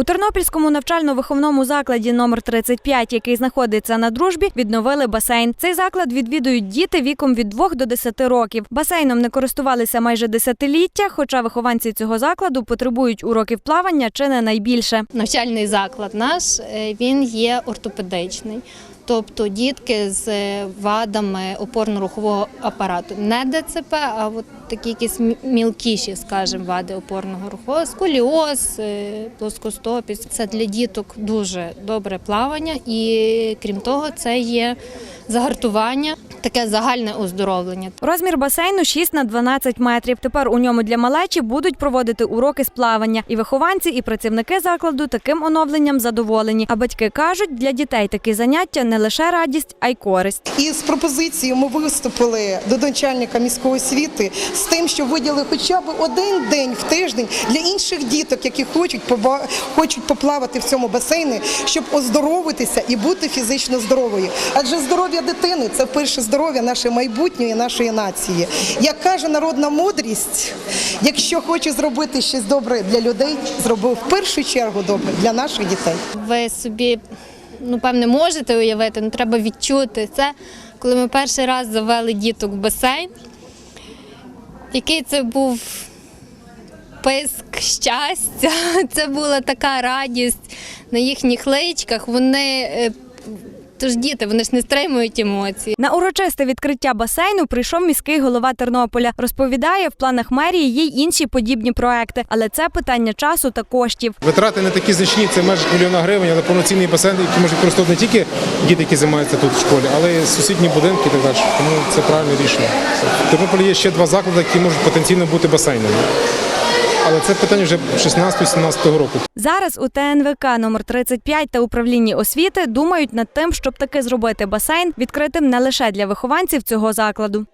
У Тернопільському навчально-виховному закладі номер 35, який знаходиться на дружбі, відновили басейн. Цей заклад відвідують діти віком від 2 до 10 років. Басейном не користувалися майже десятиліття, хоча вихованці цього закладу потребують уроків плавання чи не найбільше. Навчальний заклад наш е, він є ортопедичний. Тобто дітки з вадами опорно-рухового апарату, не ДЦП, а от такі якісь мілкіші, скажімо, вади опорного рухового, сколіоз, е, плоскостопість. Це для діток дуже добре плавання, і крім того, це є загартування, таке загальне оздоровлення. Розмір басейну 6 на 12 метрів. Тепер у ньому для малечі будуть проводити уроки з плавання. І вихованці, і працівники закладу таким оновленням задоволені. А батьки кажуть, для дітей такі заняття не лише радість, а й користь. І з пропозицією ми виступили до начальника міської освіти з тим, що виділили хоча б один день в тиждень для інших діток, які хочуть хочуть поплавати в цьому басейні, щоб оздоровитися і бути фізично здоровою. Адже здоров'я дитини це перше здоров'я нашої майбутньої нашої нації. Як каже народна мудрість, якщо хочеш зробити щось добре для людей, зроби в першу чергу добре для наших дітей. Ви собі, ну певне, можете уявити, ну треба відчути це. Коли ми перший раз завели діток в басейн, який це був писк щастя, це була така радість на їхніх личках. Вони, е, тож діти, вони ж не стримують емоцій. На урочисте відкриття басейну прийшов міський голова Тернополя. Розповідає, в планах мерії є й інші подібні проекти, але це питання часу та коштів. Витрати не такі значні, це майже мільйона гривень, але повноцінний басейн, який можуть використовувати не тільки діти, які займаються тут в школі, але й сусідні будинки і так далі. Тому це правильне рішення. В Тернополі є ще два заклади, які можуть потенційно бути басейнами. Але це питання вже 16-17 року. Зараз у ТНВК номер 35 та управлінні освіти думають над тим, щоб таки зробити басейн відкритим не лише для вихованців цього закладу.